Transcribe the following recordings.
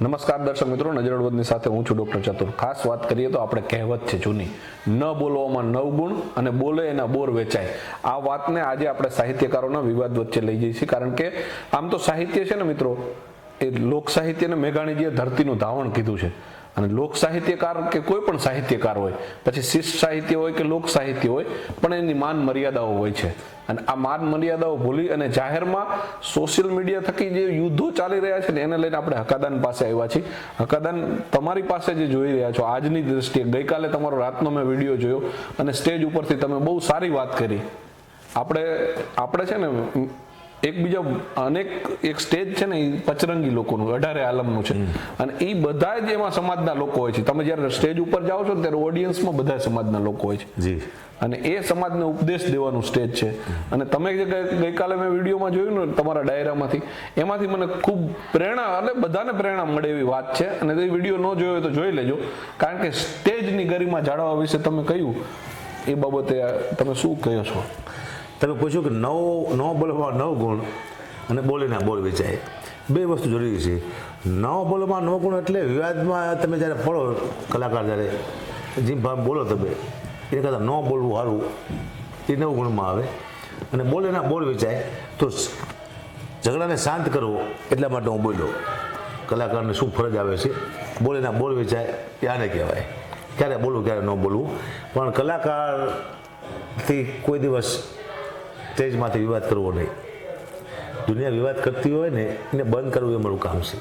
નમસ્કાર દર્શક મિત્રો નજરવદની સાથે હું છું ડૉક્ટર ચતુર. ખાસ વાત કરીએ તો આપણે કહેવત છે જૂની. ન બોલવામાં નવ ગુણ અને બોલે એના બોર વેચાય. આ વાતને આજે આપણે સાહિત્યકારોના વિવાદ વચ્ચે લઈ છીએ કારણ કે આમ તો સાહિત્ય છે ને મિત્રો, એ લોક સાહિત્યને મેઘાણીજીએ ધરતીનું ધાવણ કીધું છે. અને લોક સાહિત્યકાર કે કોઈ પણ સાહિત્યકાર હોય, પછી શિષ્ટ સાહિત્ય હોય કે લોક સાહિત્ય હોય, પણ એની માન મર્યાદાઓ હોય છે. અને આ માન મર્યાદાઓ ભૂલી અને જાહેરમાં સોશિયલ મીડિયા થકી જે યુદ્ધો ચાલી રહ્યા છે ને એને લઈને આપણે હકાદાન પાસે આવ્યા છીએ. હકાદાન તમારી પાસે જે જોઈ રહ્યા છો, આજની દ્રષ્ટિએ, ગઈકાલે તમારો રાતનો મેં વીડિયો જોયો અને સ્ટેજ ઉપરથી તમે બહુ સારી વાત કરી. આપણે આપણે છે ને એકબીજા અનેક એક સ્ટેજ છે ને એ પચરંગી લોકોનું અઢારે આલમનું છે. અને એ બધા જ એમાં સમાજના લોકો હોય છે. તમે જ્યારે સ્ટેજ ઉપર જાઓ છો ત્યારે ઓડિયન્સમાં બધા સમાજના લોકો હોય છે. જી. અને એ સમાજને ઉપદેશ દેવાનું સ્ટેજ છે. અને તમે જે ગઈકાલે મેં વિડીયોમાં જોયું ને તમારા ડાયરામાંથી એમાંથી મને ખૂબ પ્રેરણા અને બધાને પ્રેરણા મળે એવી વાત છે. અને તે વીડિયો ન જોયો હોય તો જોઈ લેજો. કારણ કે સ્ટેજની ગરિમા જાળવવા વિશે તમે કહ્યું. એ બાબતે તમે શું કહો છો? તમે પૂછ્યું કે નવ ન બોલવામાં નવ ગુણ અને બોલીના બોલ વેચાય. બે વસ્તુ જરૂરી છે. ન બોલવામાં નવ ગુણ એટલે વિવાદમાં તમે જ્યારે પડો કલાકાર જ્યારે, જીમ ભાવ બોલો તમે, એને કરતાં ન બોલવું સારું. એ નવ ગુણમાં આવે. અને બોલેના બોલ વેચાય, તો ઝઘડાને શાંત કરવો એટલા માટે હું બોલ્યો. કલાકારને શું ફરજ આવે છે? બોલેના બોલ વેચાય, એ આને કહેવાય. ક્યારે બોલવું, ક્યારે ન બોલવું. પણ કલાકારથી કોઈ દિવસ સ્ટેજમાંથી વિવાદ કરવો નહીં. દુનિયા વિવાદ કરતી હોય ને એને બંધ કરવું એ મારું કામ છે.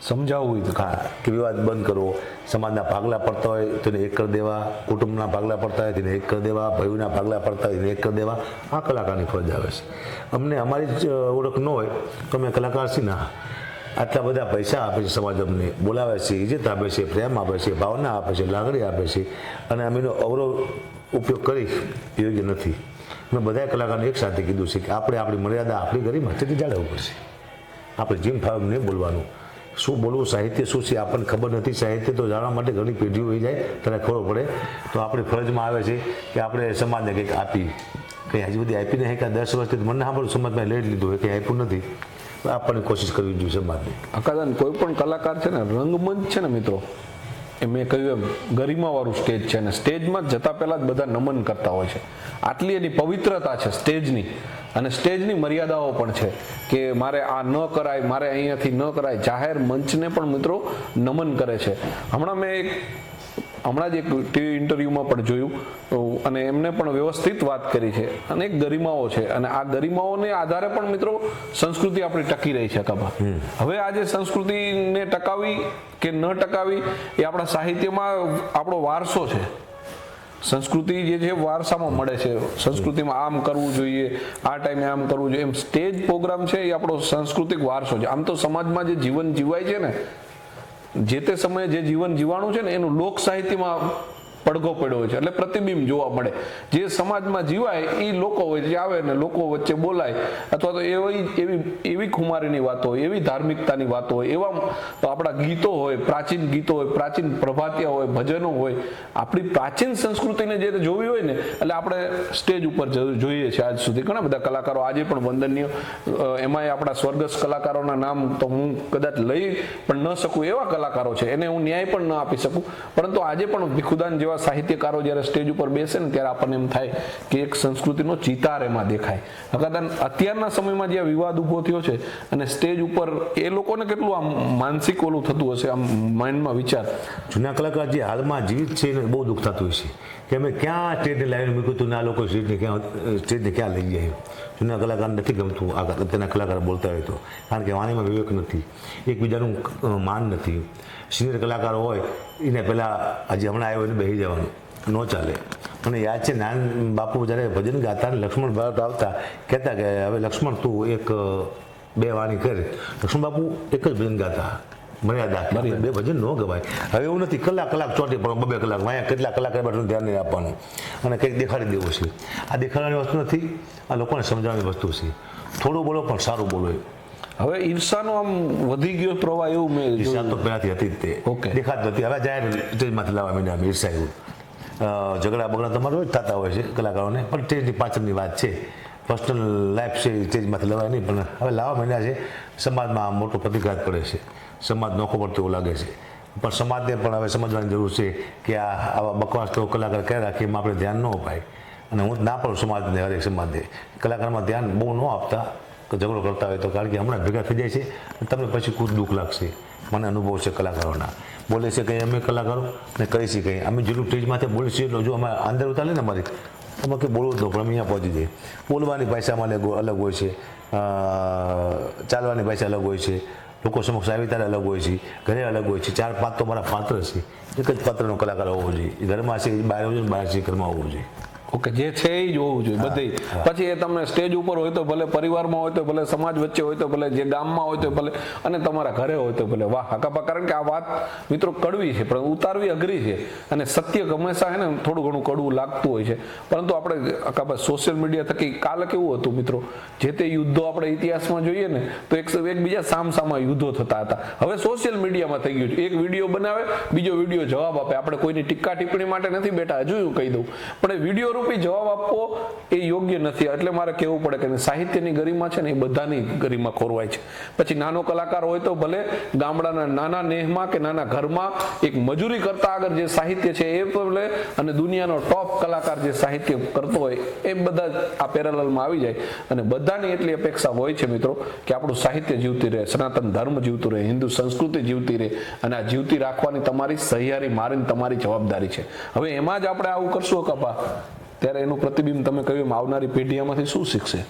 સમજાવવું હોય તો. હા કે વિવાદ બંધ કરવો. સમાજના ભાગલા પડતા હોય તેને એક કરી દેવા. કુટુંબના ભાગલા પડતા હોય તેને એક કરી દેવા. ભાઈઓના ભાગલા પડતા હોય તેને એક કરી દેવા. આ કલાકારની ફરજ આવે છે. અમને અમારી જ ઓળખ ન હોય તો અમે કલાકાર છીએ ના આટલા બધા પૈસા આપે છે સમાજ અમને. બોલાવે છે ઇજ્જત આપે છે પ્રેમ આપે છે ભાવના આપે છે લાગણી આપે છે. અને અમે એનો અવરો ઉપયોગ કરી યોગ્ય નથી. મેં બધા કલાકારને એક સાથે કીધું છે કે આપણે આપણી મર્યાદા આપણી ગરીબ તેથી જાળવવું પડશે. આપણે જેમ ફાવે નહીં બોલવાનું. શું બોલવું, સાહિત્ય શું છે, આપણને ખબર નથી. સાહિત્ય તો જાણવા માટે ઘણી પેઢીઓ હોઈ જાય ત્યારે ખબર પડે. તો આપણી ફરજમાં આવે છે કે આપણે સમાજને કંઈક આપી, કંઈ હજી બધી આપી નહીં કે દસ વર્ષથી મને સાંભળ્યું સમાજમાં લઈ લીધું હોય, કંઈ આપ્યું નથી. આપણને કોશિશ કરવી જોઈએ સમાજની. અકાદન કોઈ પણ કલાકાર છે ને, રંગમંચ છે ને મિત્રો એ મેં કહ્યું એમ, ગરિમાવાળું સ્ટેજ છે અને સ્ટેજમાં જતા પહેલાં જ બધા નમન કરતા હોય છે. આટલી એની પવિત્રતા છે સ્ટેજની અને સ્ટેજની મર્યાદાઓ પણ છે કે મારે આ ન કરાય, મારે અહીંયાથી ન કરાય. જાહેર મંચને પણ મિત્રો નમન કરે છે. હમણાં મેં એક હમણાં જ એક ટીવી ઇન્ટરવ્યુમાં પણ જોયું અને એમને પણ વ્યવસ્થિત વાત કરી છે. અનેક ગરિમાઓ છે. અને આ ગરિમાઓને આધારે પણ મિત્રો સંસ્કૃતિ આપણી ટકી રહી છે કબા હવે આજે સંસ્કૃતિને ટકાવી કે ન ટકાવી એ આપણા સાહિત્યમાં આપણો વારસો છે. સંસ્કૃતિ જે છે વારસામાં મળે છે. સંસ્કૃતિમાં આમ કરવું જોઈએ આ ટાઈમે આમ કરવું જોઈએ. એમ સ્ટેજ પ્રોગ્રામ છે એ આપણો સાંસ્કૃતિક વારસો છે. આમ તો સમાજમાં જે જીવન જીવાય છે ને જે તે સમયે જે જીવન જીવાણું છે ને એનું લોક સાહિત્યમાં પડઘો પડ્યો છે. એટલે પ્રતિબિંબ જોવા મળે. જે સમાજમાં જીવાય, એ લોકો જે આવે ને લોકો વચ્ચે બોલાય, અથવા તો એવી એવી એવી ખુમારીની વાતો હોય, એવી ધાર્મિકતાની વાતો હોય, એવા આપણા ગીતો હોય, પ્રાચીન ગીતો હોય, પ્રાચીન પ્રભાતિયા હોય, ભજનો હોય, આપણી પ્રાચીન સંસ્કૃતિને જે જોવી હોય ને, એટલે આપણે સ્ટેજ ઉપર જોઈએ છે આજ સુધી. ઘણા બધા કલાકારો આજે પણ વંદનીય એમાંય આપણા સ્વર્ગસ્થ કલાકારોના નામ તો હું કદાચ લઈ પણ ન શકું એવા કલાકારો છે. એને હું ન્યાય પણ ન આપી શકું. પરંતુ આજે પણ ભીખુદાન જેવા સાહિત્યકારો જ્યારે સ્ટેજ ઉપર બેસે ને ત્યારે આપણને એમ થાય કે એક સંસ્કૃતિનો ચિતાર એમાં દેખાય. હકાદાન અત્યારના સમયમાં જે વિવાદ ઊભો થયો છે અને સ્ટેજ ઉપર એ લોકોને કેટલું આમ માનસિક ઓલું થતું હશે, આમ માઇન્ડમાં વિચાર. જૂના કલાકાર જે હાલમાં જીવિત છે એને બહુ દુઃખ થતું છે કે અમે ક્યાં સ્ટેજને લાવીને મૂક્યું હતું ને આ લોકો સ્ટેજને ક્યાં સ્ટેજને ક્યાં લઈ જાય જૂના કલાકાર નથી ગમતું આ અત્યારના કલાકાર બોલતા હોય તો કારણ કે વાણીમાં વિવેક નથી એકબીજાનું માન નથી સિનિયર કલાકાર હોય એને પહેલાં હજી હમણાં આવ્યો એને બેસી જવાનું ન ચાલે મને યાદ છે નાન બાપુ જ્યારે ભજન ગાતા લક્ષ્મણ ભરત આવતા કહેતા કે હવે લક્ષ્મણ તું એક બે વાણી કર લક્ષ્મણ બાપુ એક જ ભજન ગાતા મર્યાદા બે ભજન ન ગવાય. હવે એવું નથી કલાક કલાક ચોટી પણ બબે કલાક અહીંયા કેટલા કલાક બધું ધ્યાન નહીં આપવાનું. અને કંઈક દેખાડી દેવું છે. આ દેખાડવાની વસ્તુ નથી આ લોકોને સમજાવવાની વસ્તુ છે. થોડું બોલો પણ સારું બોલો હવે ઈર્ષાનો આમ વધી ગયો પ્રવાહ એવું મેં ઈર્ષા તો પહેલાંથી હતી જ તે. ઓકે. દેખાત નથી. હવે જાહેર સ્ટેજમાંથી લાવવા માંડ્યા ઈર્ષા એવું. ઝઘડા બગડા તમારે રોજ થતા હોય છે કલાકારોને. પણ સ્ટેજની પાછળની વાત છે. પર્સનલ લાઈફ છે, એ સ્ટેજમાંથી લેવાય નહીં, પણ હવે લાવા મહિના છે, સમાજમાં મોટો પ્રતિઘાત પડે છે. સમાજ નોખો પડતો એવું લાગે છે. પણ સમાજને પણ હવે સમજવાની જરૂર છે કે આ આવા બકવાસ તો કલાકાર ક્યાં રાખીએ એમાં આપણે ધ્યાન ન અપાય. અને હું ના પડું સમાજને, હરેક સમાજને. કલાકારમાં ધ્યાન બહુ ન આપતા, કે ઝઘડો કરતા હોય તો, કારણ કે હમણાં ભેગા થઈ જાય છે તમને પછી ખૂબ દુઃખ લાગશે. મને અનુભવ છે કલાકારોના. બોલે છે કંઈ અમે કલાકારો? ને કહી છીએ કંઈ અમે જેટલું સ્ટેજમાંથી બોલીશું છીએ જો અમે અંદર ઉતારીએ ને અમારી અમે કંઈ બોલવું જ ન પણ અહીંયા પહોંચી જઈએ. બોલવાની ભાષામાં અલગ અલગ હોય છે. ચાલવાની ભાષા અલગ હોય છે. લોકો સમક્ષ આવી ત્યારે અલગ હોય છે. ઘરે અલગ હોય છે. ચાર પાંચ તો મારા પાત્ર છે. એક જ પાત્રનો કલાકાર હોવો જોઈએ. ઘરમાં છે બહાર હોવું જોઈએ બહાર છે ઘરમાં હોવું જોઈએ. ઓકે જે છે એ જોવું હોવું જોઈએ બધી. પછી એ તમને સ્ટેજ ઉપર હોય તો ભલે પરિવારમાં હોય તો ભલે સમાજ વચ્ચે હોય તો ભલે જે ગામમાં હોય તો ભલે અને તમારા ઘરે હોય તો ભલે. વાહ હકાપા કારણ કે આ વાત મિત્રો કડવી છે પણ ઉતારવી અઘરી છે. અને સત્ય હંમેશા છે ને થોડું ઘણું કડવું લાગતું હોય છે. પરંતુ આપણે હકાપા સોશિયલ મીડિયા થકી કાલ કેવું હતું મિત્રો? જે તે યુદ્ધો આપણે ઇતિહાસમાં જોઈએ ને તો એક એકબીજા સામસામા યુદ્ધો થતા હતા. હવે સોશિયલ મીડિયામાં થઈ ગયું છે. એક વીડિયો બનાવે બીજો વીડિયો જવાબ આપે. આપણે કોઈની ટીકા ટિપ્પણી માટે નથી બેઠા હજુ કહી દઉં. પણ એ વીડિયો રૂપી જવાબ આપવો એ યોગ્ય નથી. એટલે મારે કહેવું પડે કે સાહિત્યની ગરિમા છે ને એ બધાની ગરિમા ખોરવાય છે. પછી નાનો કલાકાર હોય તો ભલે ગામડાના નાના નેહમાં કે નાના ઘરમાં એક મજૂરી કરતા આગળ જે સાહિત્ય છે એ ભલે અને દુનિયાનો ટોપ કલાકાર જે સાહિત્ય કરતો હોય એ બધા આ પેરેલલમાં આવી જાય. અને બધાની એટલી અપેક્ષા હોય છે મિત્રો કે આપણું સાહિત્ય જીવતી રહે, સનાતન ધર્મ જીવતું રહે, હિન્દુ સંસ્કૃતિ જીવતી રહે અને આ જીવતી રાખવાની તમારી સહિયારી મારીને તમારી જવાબદારી છે. હવે એમાં જ આપણે આવું કરશું કપા ત્યારે એનું પ્રતિબિંબ તમે કહ્યું આવનારી પેઢી આમાંથી શું શીખશે?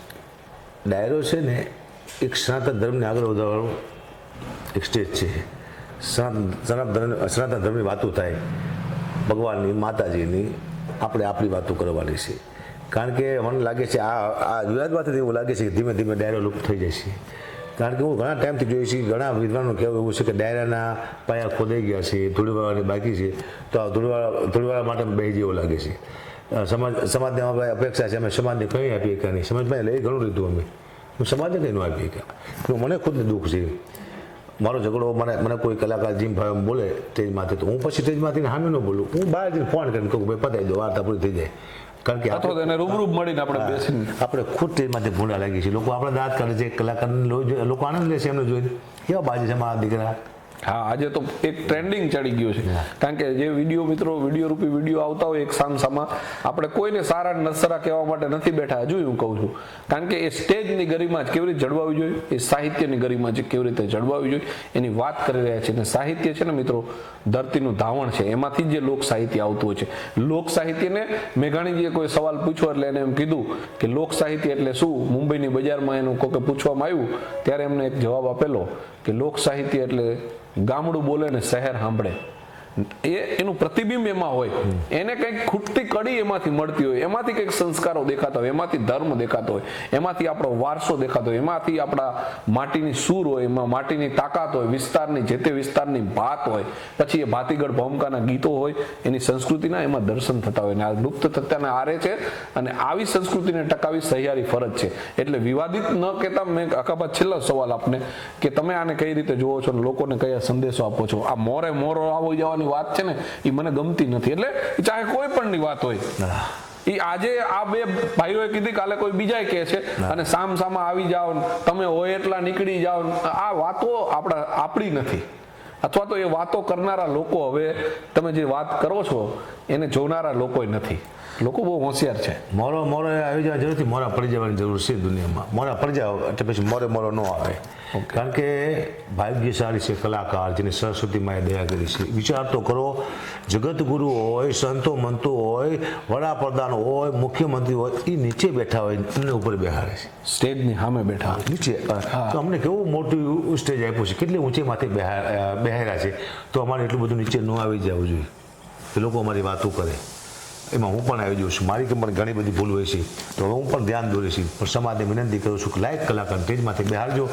ડાયરો છે ને, એક સનાતન ધર્મને આગળ વધારવાનો એક સ્ટેજ છે. સનાતન સનાતન ધર્મ ધર્મની વાતો થાય. ભગવાનની, માતાજીની, આપણે આપણી વાતો કરવાની છે. કારણ કે મને લાગે છે આ આ વિવાદમાંથી એવું લાગે છે કે ધીમે ધીમે ડાયરો લુપ્ત થઈ જાય છે. કારણ કે હું ઘણા ટાઈમથી જોઈ છે ઘણા વિદ્વાનો કહેવું એવું છે કે ડાયરાના પાયા ખોદાઈ ગયા છે, ધૂળવાળાની બાકી છે. તો આ ધૂળવાળા ધૂળવાળા માટે બેસી જેવું લાગે છે. સમાજ સમાજને અમારે અપેક્ષા છે અમે સમાજને કંઈ આપીએ કે નહીં. સમાજમાં લઈ ઘણું લીધું અમે. હું સમાજને કંઈ ન આપીએ કે. તો મને ખુદને દુઃખ છે. મારો ઝઘડો મને મને કોઈ કલાકાર જીમ ભાઈ બોલે સ્ટેજમાંથી તો હું પછી સ્ટેજમાંથી સામે ન બોલું. હું બહાર જઈને ફોન કરીને કહું ભાઈ પતાવી દો વાર્તા પૂરી થઈ જાય. કારણ કે અથવા એને રૂબરૂ મળીને આપણે બેસીને આપણે ખુદ સ્ટેજમાંથી ભૂંડા લાગીએ છીએ. લોકો આપણે દાંત કરે છે કલાકારને લોકો આનંદ લે છે એમને જોઈને. કેવા બાજી છે મારા દીકરા? હા આજે તો એક ટ્રેન્ડિંગ ચડી ગયું છે. કારણ કે જે વીડિયો મિત્રો વીડિયો રૂપી વીડિયો આવતા હોય એક સામસામાં આપણે કોઈને સારા નસરા કહેવા માટે નથી બેઠા હજુ હું કહું છું. કારણ કે એ સ્ટેજની ગરિમા જ કેવી રીતે જળવાવી જોઈએ એ સાહિત્યની ગરિમા જે કેવી રીતે જળવાવી જોઈએ એની વાત કરી રહ્યા છે અને સાહિત્ય છે ને મિત્રો ધરતીનું ધાવણ છે. એમાંથી જે લોક સાહિત્ય આવતું હોય છે. લોક સાહિત્યને મેઘાણીજીએ કોઈ સવાલ પૂછ્યો એટલે એને એમ કીધું કે લોક સાહિત્ય એટલે શું? મુંબઈની બજારમાં એનું કોકે પૂછવામાં આવ્યું ત્યારે એમને એક જવાબ આપેલો કે લોક સાહિત્ય એટલે ગામડું બોલે ને શહેર સાંભળે. એ એનું પ્રતિબિંબ એમાં હોય. એને કંઈક ખૂટતી કડી એમાંથી મળતી હોય. એમાંથી કંઈક સંસ્કારો દેખાતા હોય. એમાંથી ધર્મ દેખાતો હોય. એમાંથી આપણો વારસો દેખાતો હોય. એમાંથી આપણા માટીની સૂર હોય. એમાં માટીની તાકાત હોય. વિસ્તારની જે તે વિસ્તારની ભાત હોય. પછી એ ભાતીગઢ ભૌમકાના ગીતો હોય. એની સંસ્કૃતિના એમાં દર્શન થતા હોય. અને આ લુપ્ત થતાના આરે છે. અને આવી સંસ્કૃતિને ટકાવી સહિયારી ફરજ છે. એટલે વિવાદિત ન કહેતા મેં અકાબાદ છેલ્લો સવાલ આપને કે તમે આને કઈ રીતે જુઓ છો અને લોકોને કયા સંદેશો આપો છો? આ મોરે મોરો આવી જવાની વાત છે ને એ મને ગમતી નથી. એટલે ચાહે કોઈ પણ ની વાત હોય. એ આજે આ બે ભાઈઓએ કીધી કાલે કોઈ બીજાય કહે છે અને સામ સામા આવી જાઓ તમે હોય એટલા નીકળી જાઓ આ વાતો આપણા આપણી નથી. અથવા તો એ વાતો કરનારા લોકો હવે તમે જે વાત કરો છો એને જોનારા લોકો નથી. લોકો બહુ હોશિયાર છે. મોરો મોરો આવી જવા જરૂરથી મોરા પડી જવાની જરૂર છે દુનિયામાં. મોરા પડી જાવ એટલે પછી મોરે મોરો ન આવે. કારણ કે ભાગ્યશાળી છે કલાકાર જેને સરસ્વતી માએ દયા કરી છે. વિચાર તો કરો જગતગુરુ હોય સંતો મંતો હોય વડાપ્રધાન હોય મુખ્યમંત્રી હોય એ નીચે બેઠા હોય એમને ઉપર બેહાડે છે. સ્ટેજની સામે બેઠા. નીચે. તો અમને કેવું મોટું સ્ટેજ આપ્યું છે? કેટલી ઊંચે માથે બેહાર્યા છે? તો અમારે એટલું બધું નીચે ન આવી જવું જોઈએ. કે લોકો અમારી વાતો કરે. એમાં હું પણ આવી જાઉં છું. મારી પણ ઘણી બધી ભૂલ હોય છે. તો હવે હું પણ ધ્યાન દોરીશ પણ સમાજને વિનંતી કરું છું કે લાયક કલાકાર સ્ટેજમાંથી બહારજો.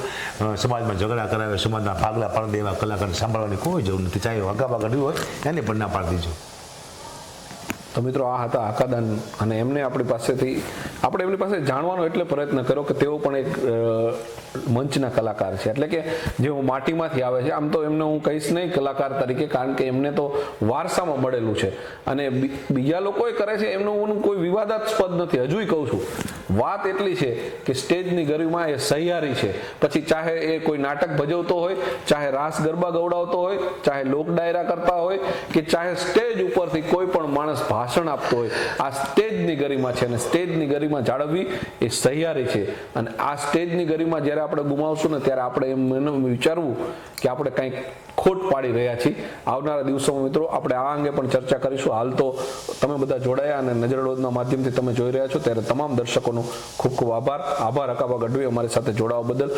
સમાજમાં ઝઘડા કરાવે, સમાજના ભાગલા પાડી દેવા એવા કલાકારને સાંભળવાની કોઈ જરૂર નથી. ચાહે વાગા વાગા હોય, એને પણ ના પાડી દેજો. તો મિત્રો, આ હતા આકાદાન અને એમને આપણી પાસેથી આપણે એમની પાસે જાણવાનો એટલે પ્રયત્ન કર્યો કે તેઓ પણ એક મંચના કલાકાર છે. એટલે કે જેઓ માટીમાંથી આવે છે, આમ તો એમને હું કહીશ નહીં કલાકાર તરીકે, કારણ કે એમને તો વારસામાં મળેલું છે. અને બીજા લોકોએ કરે છે, એમનું કોઈ વિવાદાસ્પદ નથી. હજુય કહું છું. વાત એટલી છે કે સ્ટેજની ગરિમા એ સહિયારી છે. પછી ચાહે એ કોઈ નાટક ભજવતો હોય, ચાહે રાસ ગરબા ગવડાવતો હોય, ચાહે લોક ડાયરા કરતા હોય, કે ચાહે સ્ટેજ ઉપરથી કોઈ પણ માણસ ભાષણ આપતો હોય, આ સ્ટેજની ગરિમા છે અને સ્ટેજની ગરિમા જાળવવી એ સહિયારી છે. અને આ સ્ટેજની ગરિમા જ્યારે આપણે ગુમાવશું ને ત્યારે આપણે એમ વિચારવું કે આપણે કંઈક ખોટ પાડી રહ્યા છીએ. આવનારા દિવસોમાં મિત્રો આપણે આ અંગે પણ ચર્ચા કરીશું. હાલ તો તમે બધા જોડાયા અને નજરડોદના માધ્યમથી તમે જોઈ રહ્યા છો. ત્યારે તમામ દર્શકોનો ખૂબ ખૂબ આભાર. આભાર, અકાબા ગઢવી અમારી સાથે જોડાવા બદલ.